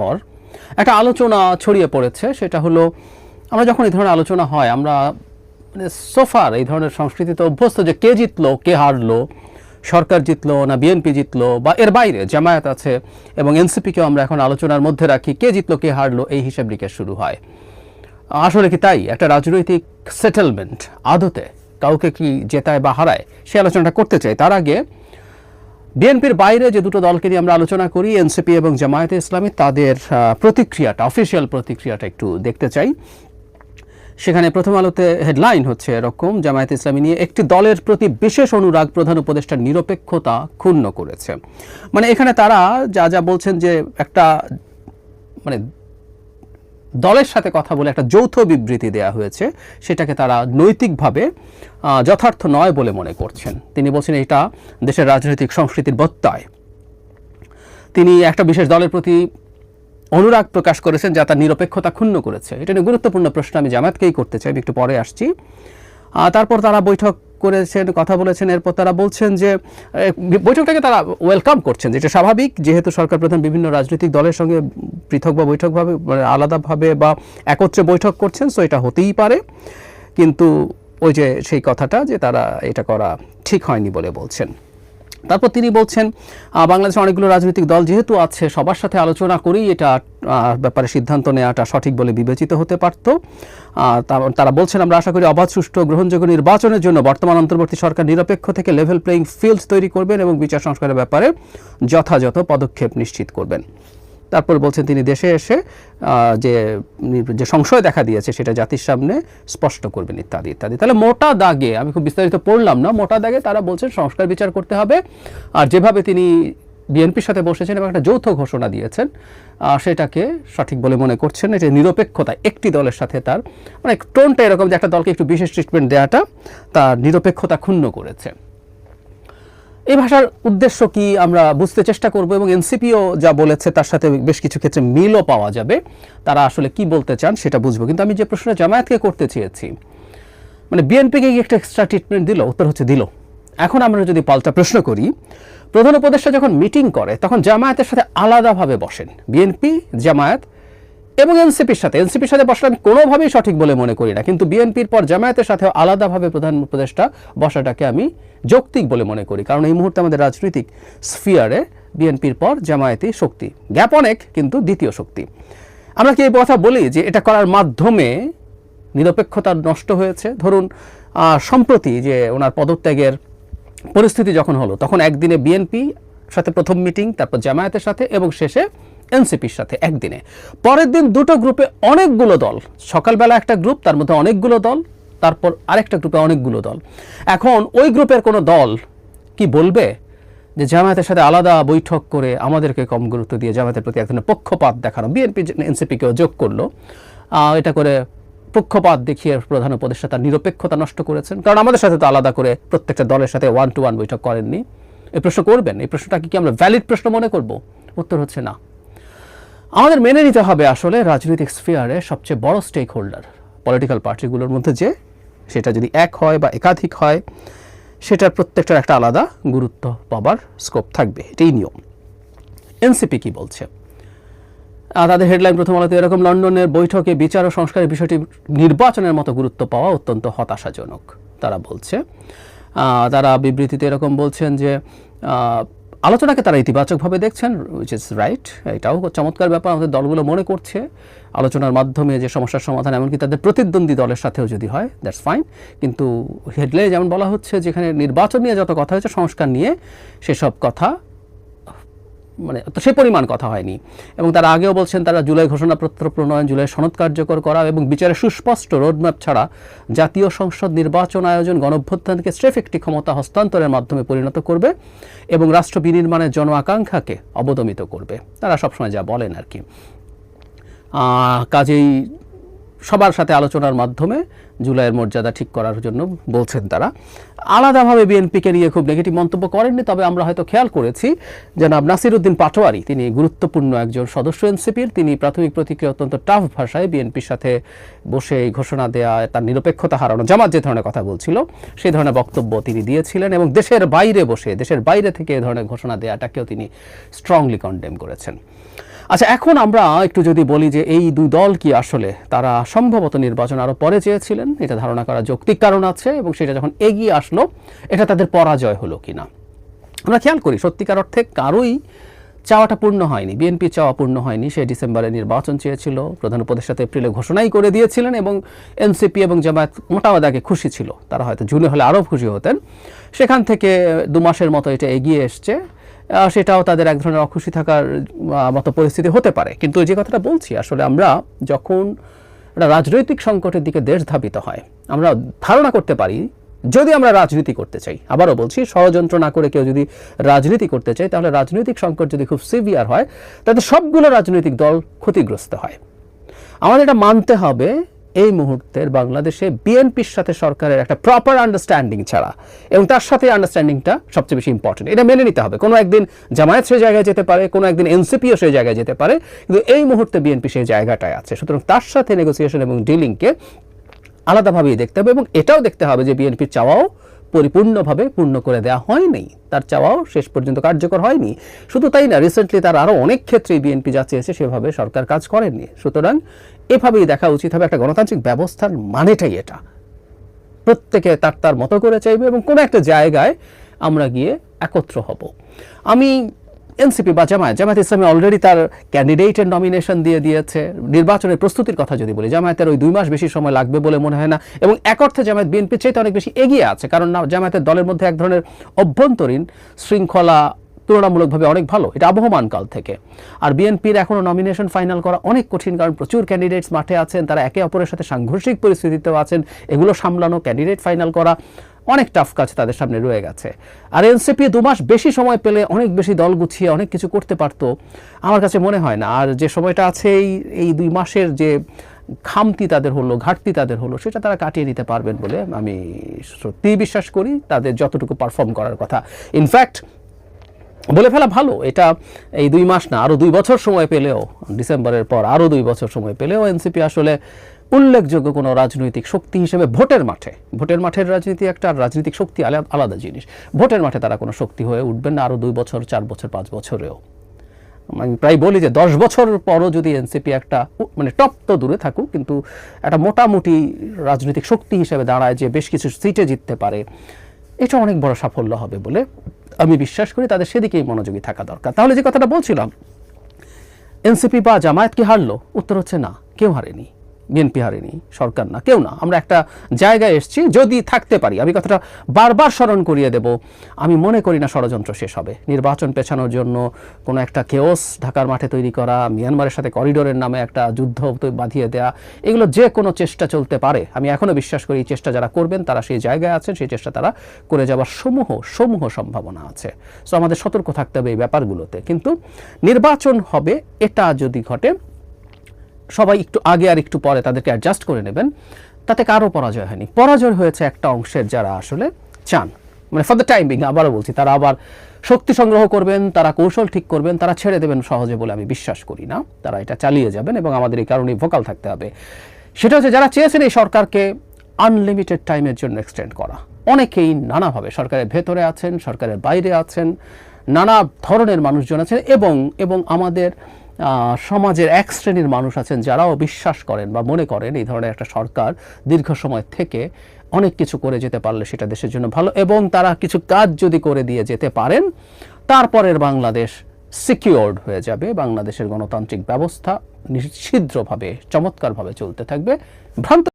পর একটা আলোচনা ছড়িয়ে পড়েছে, সেটা হলো আমরা যখন এই ধরনের আলোচনা হয়, আমরা মানে সোফার এই ধরনের সংস্কৃতিতে অভ্যস্ত যে কে জিতলো, কে হারলো, সরকার জিতলো না বিএনপি জিতলো বা এর বাইরে জামায়াত আছে এবং এনসিপিকেও আমরা এখন আলোচনার মধ্যে রাখি, কে জিতলো, কে হারলো, এই হিসাব নিকেশ শুরু হয়। আসলে কি তাই? একটা রাজনৈতিক সেটেলমেন্ট আদতে কাউকে কি জেতায় বা হারায়, সে আলোচনাটা করতে চাই। তার আগে বিএনপির বাইরে যে দুটো দলকে নিয়ে আমরা আলোচনা করি, এনসিপি এবং জামায়াতে ইসলামী, তাদের প্রতিক্রিয়াটা অফিসিয়াল প্রতিক্রিয়াটা একটু দেখতে চাই। সেখানে প্রথম আলোতে হেডলাইন হচ্ছে এরকম, জামায়াত ইসলামী নিয়ে একটি দলের প্রতি বিশেষ অনুরাগ প্রধান উপদেষ্টার নিরপেক্ষতা ক্ষুণ্ণ করেছে। মানে এখানে তারা যা যা বলছেন যে একটা মানে দলের সাথে কথা বলে একটা যৌথ বিবৃতি দেয়া হয়েছে। সেটাকে তারা নৈতিকভাবে যথার্থ নয় বলে মনে করছেন। তিনি বলছেন এটা দেশের রাজনৈতিক সংস্কৃতির বত্তায়। তিনি একটা বিশেষ দলের প্রতি অনুরাগ প্রকাশ করেছেন, যা তার নিরপেক্ষতা ক্ষুণ্ণ করেছে। এটা নিয়ে গুরুত্বপূর্ণ প্রশ্ন আমি জামায়াতকেই করতে চাই, আমি একটু পরে আসছি। তারপর তারা বৈঠক করেছেন, কথা বলেছেন, এরপর তারা বলছেন যে বৈঠকটাকে তারা ওয়েলকাম করছেন, যেটা স্বাভাবিক, যেহেতু সরকার প্রধান বিভিন্ন রাজনৈতিক দলের সঙ্গে পৃথক বা বৈঠকভাবে মানে আলাদাভাবে বা একত্রে বৈঠক করছেন সো এটা হতেই পারে। কিন্তু ওই যে সেই কথাটা যে তারা এটা করা ঠিক হয়নি বলে বলছেন। তারপর তিনি বলছেন বাংলাদেশের বাংলাদেশে অনেকগুলো রাজনৈতিক দল যেহেতু আছে, সবার সাথে আলোচনা করেই এটা ব্যাপারে সিদ্ধান্ত নেওয়াটা সঠিক বলে বিবেচিত হতে পারত। তারা বলছেন, আমরা আশা করি অবাধ, সুষ্ঠু, গ্রহণযোগ্য নির্বাচনের জন্য বর্তমান অন্তর্বর্তী সরকার নিরপেক্ষ থেকে লেভেল প্লেয়িং ফিল্ড তৈরি করবেন এবং বিচার সংস্কারের ব্যাপারে যথাযথ পদক্ষেপ নিশ্চিত করবেন। তারপর বলছেন তিনি দেশে এসে যে যে সংশয় দেখা দিয়েছে সেটা জাতির সামনে স্পষ্ট করবেন ইত্যাদি ইত্যাদি। তাহলে মোটা দাগে, আমি খুব বিস্তারিত পড়লাম না, মোটা দাগে তারা বলছেন সংস্কার বিচার করতে হবে। আর যেভাবে তিনি বিএনপির সাথে বসেছেন এবং একটা যৌথ ঘোষণা দিয়েছেন সেটাকে সঠিক বলে মনে করছেন। যে নিরপেক্ষতা, একটি দলের সাথে তার মানে টোনটা এরকম যে একটা দলকে একটু বিশেষ ট্রিটমেন্ট দেওয়াটা তার নিরপেক্ষতা ক্ষুণ্ণ করেছে। এই ভাষার উদ্দেশ্য কি আমরা বুঝতে চেষ্টা করব এবং এনসিপিও যা বলেছে তার সাথে বেশ কিছু ক্ষেত্রে মিলও পাওয়া যাবে। তারা আসলে কি বলতে চান সেটা বুঝব। কিন্তু আমি যে প্রশ্নটা জামায়াতকে করতে চেয়েছি মানে বিএনপিকে একটা এক্সট্রা ট্রিটমেন্ট দিল, উত্তর হচ্ছে দিল। এখন আমরা যদি পাল্টা প্রশ্ন করি, প্রধান উপদেষ্টা যখন মিটিং করে, তখন জামায়াতের সাথে আলাদাভাবে বসেন। বিএনপি, জামায়াত এবং এনসিপির সাথে এনসিপির সাথে বসাটা আমি কোনোভাবেই সঠিক বলে মনে করি না। কিন্তু বিএনপির পর জামায়াতের সাথে আলাদাভাবে প্রধান উপদেষ্টা বসাটাকে আমি যৌক্তিক বলে মনে করি। কারণ এই মুহূর্তে আমাদের রাজনৈতিক স্ফিয়ারে বিএনপির পর জামায়াতই শক্তি। গ্যাপ অনেক, কিন্তু দ্বিতীয় শক্তি। আমরা কি এই কথা বলি যে এটা করার মাধ্যমে নিরপেক্ষতা নষ্ট হয়েছে? ধরুন সম্প্রতি যে ওনার পদত্যাগের পরিস্থিতি যখন হলো, তখন একদিনে বিএনপি সাথে প্রথম মিটিং, তারপর জামায়াতের সাথে এবং শেষে এনসিপির সাথে একদিনে। পরের দিন দুটো গ্রুপে অনেকগুলো দল, সকালবেলা একটা গ্রুপ, তার মধ্যে অনেকগুলো দল, তারপর আরেকটা গ্রুপে অনেকগুলো দল। এখন ওই গ্রুপের কোনো দল কি বলবে যে জামায়াতের সাথে আলাদা বৈঠক করে আমাদেরকে কম গুরুত্ব দিয়ে জামায়াতের প্রতি এক ধরনের পক্ষপাত দেখানো? বিএনপি এনসিপিকেও যোগ করল। এটা করে পক্ষপাত দেখিয়ে প্রধান উপদেষ্টা তার নিরপেক্ষতা নষ্ট করেছেন। কারণ আমাদের সাথে তো আলাদা করে প্রত্যেকটা দলের সাথে ওয়ান টু ওয়ান বৈঠক করেননি। এই প্রশ্ন করবেন? এই প্রশ্নটাকে কি আমরা ভ্যালিড প্রশ্ন মনে করব? উত্তর হচ্ছে না। আমাদের মেনে নিতে হবে আসলে রাজনৈতিক স্ফিয়ারে সবচেয়ে বড় স্টেক হোল্ডার পলিটিক্যাল পার্টিগুলোর মধ্যে যে সেটা যদি এক হয় বা একাধিক হয়, সেটার প্রত্যেকটার একটা আলাদা গুরুত্ব পাবার স্কোপ থাকবে, এটাই নিয়ম। এনসিপি কি বলছে? তাদের হেডলাইন প্রথম আলোতে এরকম, লন্ডনের বৈঠকে বিচার ও সংস্কারের বিষয়টি নির্বাচনের মতো গুরুত্ব পাওয়া অত্যন্ত হতাশাজনক, তারা বলছে। তারা বিবৃতিতে এরকম বলছেন যে আলোচনাকে তারা ইতিবাচকভাবে দেখছেন উইচ ইজ রাইট এটাও চমৎকার ব্যাপার, আমাদের দলগুলো মনে করছে। আলোচনার মাধ্যমে যে সমস্যার সমাধান, এমনকি তাদের প্রতিদ্বন্দ্বী দলের সাথেও যদি হয় দ্যাটস ফাইন কিন্তু হেডলে যেমন বলা হচ্ছে, যেখানে নির্বাচন নিয়ে যত কথা হয়েছে, সংস্কার নিয়ে সেসব কথা মানে সে পরিমাণ কথা হয়নি। এবং তারা আগেও বলছেন, তারা জুলাই ঘোষণাপত্র প্রণয়ন, জুলাই সনদ কার্যকর করা এবং বিচারে সুস্পষ্ট রোডম্যাপ ছাড়া জাতীয় সংসদ নির্বাচন আয়োজন গণভ্যুত্থানকে স্রেফ একটি ক্ষমতা হস্তান্তরের মাধ্যমে পরিণত করবে এবং রাষ্ট্র বিনির্মাণের জন আকাঙ্ক্ষাকে অবদমিত করবে। তারা সবসময় যা বলেন আর কি। কাজেই সবার সাথে আলোচনার মাধ্যমে জুলাইয়ের মর্যাদা ঠিক করার জন্য বলছেন তারা। আলাদাভাবে বিএনপিকে নিয়ে খুব নেগেটিভ মন্তব্য করেননি, তবে আমরা হয়তো খেয়াল করেছি, জনাব নাসিরুদ্দিন পাটোয়ারি, তিনি গুরুত্বপূর্ণ একজন সদস্য এনসিপির, তিনি প্রাথমিক প্রতিক্রিয়া অত্যন্ত টাফ ভাষায় বিএনপির সাথে বসে এই ঘোষণা দেয়া, তার নিরপেক্ষতা হারানো, জামাত যে ধরনের কথা বলছিল, সেই ধরনের বক্তব্য তিনি দিয়েছিলেন এবং দেশের বাইরে বসে, দেশের বাইরে থেকে এ ধরনের ঘোষণা দেওয়াটাকেও তিনি স্ট্রংলি কন্ডেম করেছেন। আচ্ছা এখন আমরা একটু যদি বলি যে এই দুই দল কি আসলে তারা সম্ভবত নির্বাচন আরও পরে চেয়েছিলেন, এটা ধারণা করা যৌক্তিক কারণ আছে এবং সেটা যখন এগিয়ে আসলো, এটা তাদের পরাজয় হলো কিনা? আমরা খেয়াল করি, সত্যিকার অর্থে কারোই চাওয়াটা পূর্ণ হয়নি, বিএনপি চাওয়া পূর্ণ হয়নি, সে ডিসেম্বরে নির্বাচন চেয়েছিল, প্রধান উপদেষ্টা তো এপ্রিলে ঘোষণাই করে দিয়েছিলেন এবং এনসিপি এবং জামায়াত মোটামুদাকে খুশি ছিল, তারা হয়তো জুনে হলে আরও খুশি হতেন। সেখান থেকে দু মাসের মতো এটা এগিয়ে এসছে সেটাও তাদের এক ধরনের অখুশি থাকার মতো পরিস্থিতি হতে পারে। কিন্তু যে কথাটা বলছি, আসলে আমরা যখন রাজনৈতিক সংকটের দিকে দেশ ধাবিত হয়, আমরা ধারণা করতে পারি, যদি আমরা রাজনীতি করতে চাই। আবারও বলছি, ষড়যন্ত্র না করে কেউ যদি রাজনীতি করতে চায়, তাহলে রাজনৈতিক সংকট যদি খুব সিভিয়ার হয়, তাতে সবগুলো রাজনৈতিক দল ক্ষতিগ্রস্ত হয়। আমাদের এটা মানতে হবে এই মুহূর্তের বাংলাদেশে বিএনপির সাথে সরকারের একটা প্রপার আন্ডারস্ট্যান্ডিং ছাড়া। এবং তার সাথে আন্ডারস্ট্যান্ডিংটা সবচেয়ে বেশি ইম্পর্টেন্ট এটা মেনে নিতে হবে। কোনো একদিন জামায়াত সেই জায়গায় যেতে পারে, কোনো একদিন এনসিপিও সেই জায়গায় যেতে পারে। কিন্তু এই মুহূর্তে বিএনপি সেই জায়গাটায় আছে। সুতরাং তার সাথে নেগোসিয়েশন এবং ডিলিংকে আলাদাভাবেই দেখতে হবে এবং এটাও দেখতে হবে যে বিএনপির চাওয়াও পরিপূর্ণভাবে পূর্ণ করে দেওয়া হয়নি। তার চাওয়াও শেষ পর্যন্ত কার্যকর হয়নি। শুধু তাই না রিসেন্টলি তার আরও অনেক ক্ষেত্রেই বিএনপি যা চেয়েছে সেভাবে সরকার কাজ করেননি। সুতরাং এভাবেই দেখা উচিত হবে একটা গণতান্ত্রিক ব্যবস্থার মানেটাই এটা। প্রত্যেকে তার তার মতো করে চাইবে এবং কোনো একটা জায়গায় আমরা গিয়ে একত্র হব। আমি এনসিপি বা জামায়াত। জামায়াত ইসলামী অলরেডি তার ক্যান্ডিডেটের নমিনেশন দিয়ে দিয়েছে। নির্বাচনের প্রস্তুতির কথা যদি বলি, জামায়াতের ওই দুই মাস বেশি সময় লাগবে বলে মনে হয় না। এবং এক অর্থে জামায়াত বিএনপির চাইতে অনেক বেশি এগিয়ে আছে, কারণ জামায়াতের দলের মধ্যে এক ধরনের অভ্যন্তরীণ শৃঙ্খলা তুলনামূলকভাবে অনেক ভালো। এটা আবহমান কাল থেকে। আর বিএনপির এখনও নমিনেশন ফাইনাল করা অনেক কঠিন, কারণ প্রচুর ক্যান্ডিডেটস মাঠে আছেন, তারা একে অপরের সাথে সাংঘর্ষিক পরিস্থিতিতেও আছেন। এগুলো সামলানো ক্যান্ডিডেট ফাইনাল করা অনেক টাফ কাজ তাদের সামনে রয়ে গেছে। আর এনসিপি দু মাস বেশি সময় পেলে অনেক বেশি দল গুছিয়ে অনেক কিছু করতে পারতো, আমার কাছে মনে হয় না। আর যে সময়টা আছে এই এই দুই মাসের যে খামতি তাদের হলো, ঘাটতি তাদের হলো, সেটা তারা কাটিয়ে নিতে পারবেন বলে আমি সত্যিই বিশ্বাস করি, তাদের যতটুকু পারফর্ম করার কথা। ইনফ্যাক্ট বলে ফেলা ভালো, এটা এই দুই মাস না আরও দুই বছর সময় পেলেও, ডিসেম্বরের পর আরও দুই বছর সময় পেলেও এনসিপি আসলে উল্লেখযোগ্য কোনো রাজনৈতিক শক্তি হিসেবে ভোটের মাঠে। ভোটের মাঠের রাজনীতি একটা আর রাজনৈতিক শক্তি আলাদা জিনিস। ভোটের মাঠে তারা কোনো শক্তি হয়ে উঠবেন না আরও দুই বছর, চার বছর, পাঁচ বছরেও। আমি প্রায় বলি যে দশ বছর পরও যদি এনসিপি একটা মানে টপ তো দূরে থাকুক, কিন্তু একটা মোটামুটি রাজনৈতিক শক্তি হিসেবে দাঁড়ায় যে বেশ কিছু সিটে জিততে পারে, এটা অনেক বড় সাফল্য হবে বলে আমি বিশ্বাস করি। তাদের সেদিকেই মনোযোগী থাকা দরকার। তাহলে যে কথাটা বলছিলাম, এনসিপি বা জামায়াত কি হারলো? উত্তর হচ্ছে না, কেউ হারেনি। বিএনপি হারেনি, সরকার না, কেউ না। আমরা একটা জায়গায় এসেছি, যদি থাকতে পারি। আমি কথাটা বারবার স্মরণ করিয়ে দেব। আমি মনে করি না ষড়যন্ত্র শেষ হবে। নির্বাচন পেছানোর জন্য কোনো একটা কেওস ঢাকার মাঠে তৈরি করা, মিয়ানমারের সাথে করিডোরের নামে একটা যুদ্ধ বাঁধিয়ে দেয়া, এগুলো যে কোনো চেষ্টা চলতে পারে। আমি এখনও বিশ্বাস করি চেষ্টা যারা করবেন, তারা সেই জায়গায় আছেন, সেই চেষ্টা তারা করে যাওয়ার সমূহ সমূহ সম্ভাবনা আছে। সো আমাদের সতর্ক থাকতে হবে এই ব্যাপারগুলোতে। কিন্তু নির্বাচন হবে, এটা যদি ঘটে সবাই একটু আগে আর একটু পরে তাদেরকে অ্যাডজাস্ট করে নেবেন। তাতে কারও পরাজয় হয়নি। পরাজয় হয়েছে একটা অংশের যারা আসলে চান। মানে ফর দ্য টাইমিং আবারও বলছি, তারা আবার শক্তি সংগ্রহ করবেন, তারা কৌশল ঠিক করবেন, তারা ছেড়ে দেবেন সহজে বলে আমি বিশ্বাস করি না। তারা এটা চালিয়ে যাবেন এবং আমাদের এই কারণে ভোকাল থাকতে হবে। সেটা হচ্ছে যারা চেয়েছেন এই সরকারকে আনলিমিটেড টাইমের জন্য এক্সটেন্ড করা। অনেকেই নানাভাবে সরকারের ভেতরে আছেন, সরকারের বাইরে আছেন, নানা ধরনের মানুষজন আছেন এবং এবং আমাদের সমাজের এক শ্রেণির মানুষ আছেন যারাও বিশ্বাস করেন বা মনে করেন এই ধরনের একটা সরকার দীর্ঘ সময় থেকে অনেক কিছু করে যেতে পারলে সেটা দেশের জন্য ভালো এবং তারা কিছু কাজ যদি করে দিয়ে যেতে পারেন, তারপরের বাংলাদেশ সিকিওর্ড হয়ে যাবে। বাংলাদেশের গণতান্ত্রিক ব্যবস্থা নিশ্ছিদ্রভাবে চমৎকারভাবে চলতে থাকবে। ভ্রান্ত